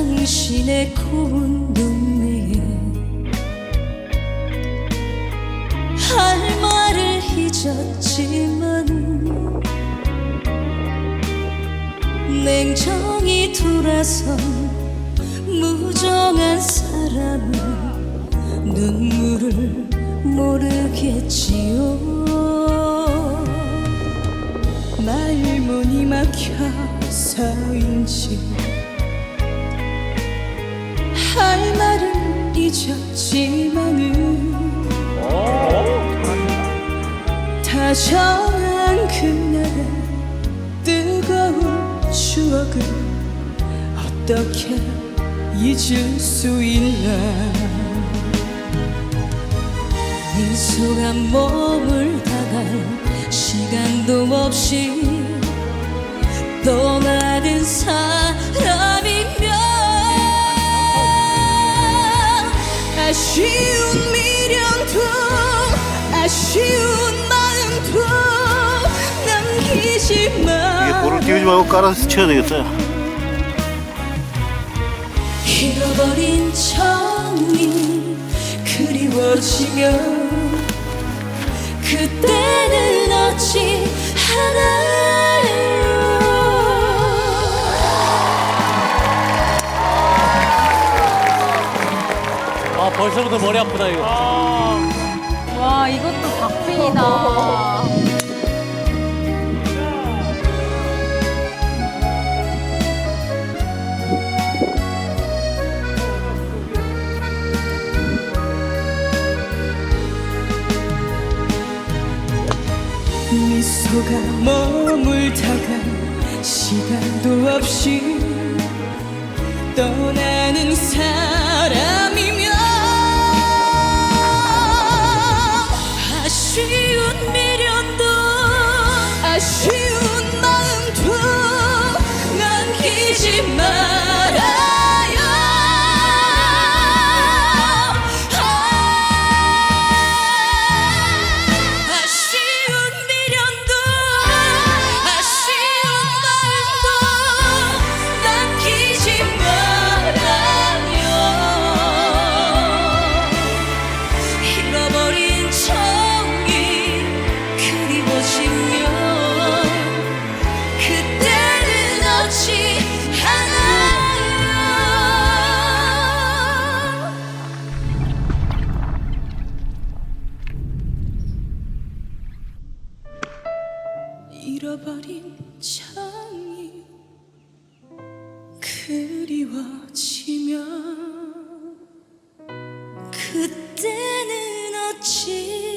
당신의 고운 눈매에 할 말을 잊었지만 냉정히 돌아선 무정한 사람은 눈물을 모르겠지요. 말문이 막혀서인지 잊었지만은 다정한 그날의 뜨거운 추억을 어떻게 잊을 수 있나? 미소가 머물 이게 볼을 띄우지 말고 깔아서 쳐야 되겠어요. 잃어버린 정이 그리워지며 그때는 어찌 하나요 아 벌써부터 머리 아프다 이거. 와 이것도 박빙이다. 미소가 머물다가 시간도 없이 떠나는 사람 잃어버린 창이 그리워지면 그때는 어찌